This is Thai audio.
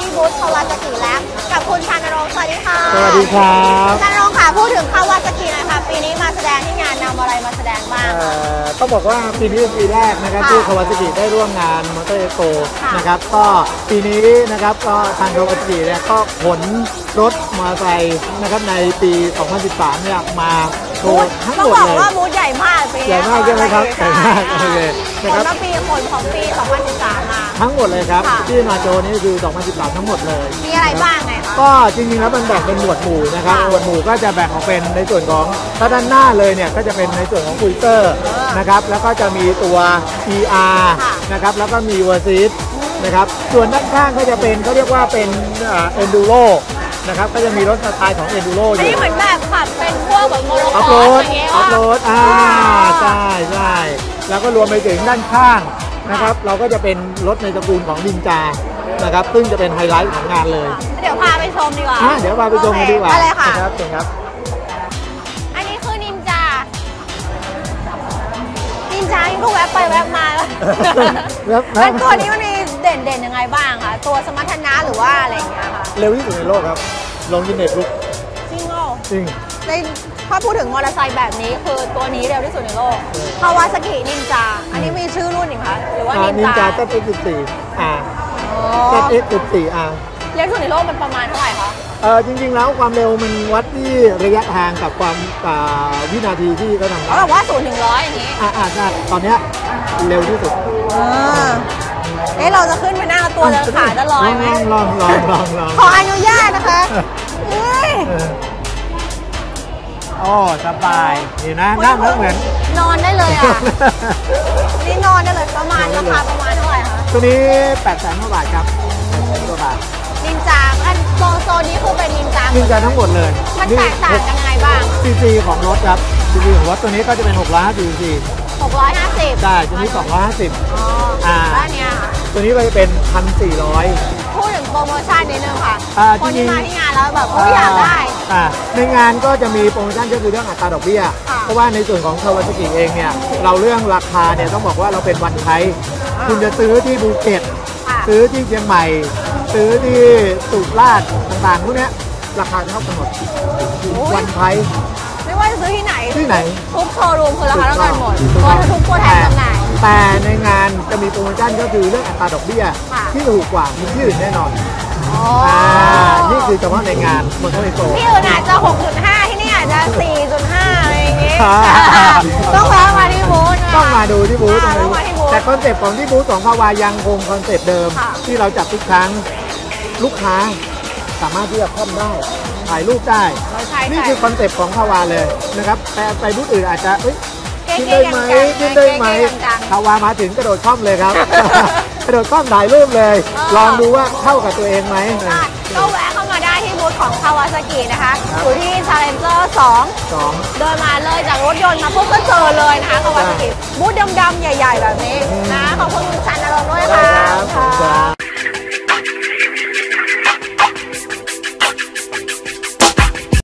นี้เราก็อยู่ที่บูธคาวาซากิแล้วกับคุณชานรงค์สวัสดีค่ะสวัสดีครับชานรงค์ค่ะพูดถึงคาวาซากิหน่อยค่ะปีนี้มาแสดงที่งานนำอะไรมาแสดงบ้างเอ่อต้องบอกว่าปีนี้เป็นปีแรกนะครับค่ะที่คาวาซากิได้ร่วมงานมอเตอร์เอ็กโปค่ะนะครับก็ปีนี้นะครับก็ทางคาวาซากิเนี่ยก็ขนรถมอเตอร์ไซค์นะครับในปี 2013 เนี่ยมาโชบูธว์ทั้งต้หองมดบอกเลยว่าบูธใหญ่มากปีนี้ใหญ่มากใช่ไหมครับใหญ่มากโอเคผนะลครับว่าปีผลของปี 2013มา ทั้งหมดเลยครับ ค่ะ ที่มาโชว์นี่คือ 2013 ทั้งหมดเลย มีอะไรบ้างไงคะ ก็จริงๆแล้วมันแบ่งเป็นหมวดหมู่นะครับ ค่ะหมวดหมู่ก็จะแบ่งออกเป็นในส่วนของถ้าด้านหน้าเลยเนี่ยก็จะเป็นในส่วนของคุยเตอร์เออนะครับ แล้วก็จะมีตัว ER ค่ะนะครับ แล้วก็มี v e r s i s นะครับ ส่วนด้านข้างก็จะเป็นเขาเรียกว่าเป็นเอ็นดูโรนะครับ ก็จะมีรถสไตล์ของ Enduro ออันยู่ นี้เหมือนแบบขับเป็นพวกแบบโมโลอคออฟโรร์สด อย่างเงี้ยออฟโรดอ่า ใช่ใช่แล้วก็รวมไปถึงด้านข้าง นะครับ เราก็จะเป็นรถในตระกูลของนินจานะครับ ซึ่งจะเป็นไฮไลท์ของงานเลยเดี๋ยวพาไปชมดีกว่าอะเดี๋ยวพาไปชมกันดีกว่าโอเคไปเลยค่ะ นะครับเชิญครับ อันนี้คือนินจา นินจานี่ก็แวบไปแวบมาแวบๆแล้วตัวนี้มันมีเด่นเด่นๆยังไงบ้างคะตัวสมรรถนะหรือว่าอะไรอย่างเงี้ยค่ะเร็วที่สุดในโลกครับ ลงยินเน็ตลุกจริงเหรอจริง ในถ้าพูดถึงมอเตอร์ไซค์แบบนี้คือตัวนี้เร็วที่สุดในโลก คาวาซากินินจา อัน นินินนจาจา ZX14 อ่าอ๋อ ZX14 R เร็วที่สุดในโลกมันประมาณเท่าไหร่คะเออจริง ๆ แล้วความเร็วมันวัดที่ระยะทางกับความอ่าวินาทีที่เขาทำเขาได้บอกว่าศูนย์ถึงร้อยอย่างนี้อ่าอ่าใช่ตอนเนี้ยเร็วที่สุดอ่าเอ๊ะเราจะขึ้นไปนั่งแล้วตัวจะขาจะลอยไหมลองลองลองลองขออนุญาตนะคะเฮ้ย เออ โอ้สบายเห็นนะนั่งแล้วเหมือน นอนได้เลยอะ นี่นอนได้เลยประมาณราคาประมาณเท่าไหร่คะตัวนี้8แสนกว่าบาทครับ8แสนกว่าบาทนินจาอันโซนโซนนี้คือเป็นนินจานินจาทั้งหมดเลย มันแตกต่างกันยังไงบ้างซีซีของรถครับซีซีของรถตัวนี้ก็จะเป็น650ซีซี650ใช่ตัวนี้250อ๋ออ่าแล้วอันเนี้ยค่ะตัวนี้ก็จะเป็น 1,400 พูดถึงโปรโมชั่นนิดนึงค่ะ อ่าคนที่จริงๆมาที่งานแล้วแบบเขาอยากได้ อ่าในงานก็จะมีโปรโมชั่นก็คือเรื่องอัตราดอกเบี้ยค่ะเพราะว่าในส่วนของคาวาซากิเองเนี่ยเราเรื่องราคาเนี่ยต้องบอกว่าเราเป็นวันไทยคุณจะซื้อที่ภูเก็ตค่ะซื้อที่เชียงใหม่ ซื้อที่สุราษฎร์ต่างๆพวกเนี้ยราคาเท่ากันหมดวันไทยไม่ว่าจะซื้อที่ไหนที่ไหนทุกโชว์รูมคือราคาเท่ากันหมดถูกตัวต้องทุกตัวแทนจำหน่ายแต่ในงานจะมีโปรโมชั่นก็คือเรื่องอัตราดอกเบี้ยค่ะที่ถูกกว่ามีที่อื่นแน่นอนอ๋ออ่า นี่คือเฉพาะในงานมอเตอร์โชว์ที่อื่นอาจจะ 6.5 ที่นี่อาจจะ 4.5 อะไรอย่างงี้อ่าต้องแวะมาที่บูธนะคะต้องมาดูที่บูธอ่าต้องมาที่บูธแต่คอนเซ็ปต์ของที่บูธของพาวายังคงคอนเซ็ปต์เดิมค่ะที่เราจัดทุกครั้งลูกค้าสามารถที่จะคล่อมได้ถ่ายรูปได้เราใช้นี่ใส่คือคอนเซ็ปต์ของพาวาเลยนะครับแต่ไปบูธอื่นอาจจะเอ้ยเก๊ขึ้นๆได้ไหมกังๆขึ้นได้ไหมเก๊ๆกังๆพาวามาถึงกระโดดคล่อมเลยครับ กระโดดคล่อมถ่ายรูปเลย เออ ลองดูว่าเข้ากับตัวเองไหม ได้ก็แวะเข้ามาได้ที่บูธของคาวาซากินะคะครับ อยู่ที่ Challenger 2สองเดินมาเลยจากรถยนต์มาปุ๊บก็เจอเลยนะคะคาวาซากิบูธดำๆใหญ่ ๆ แบบนี้นะขอบคุณคุณชันนร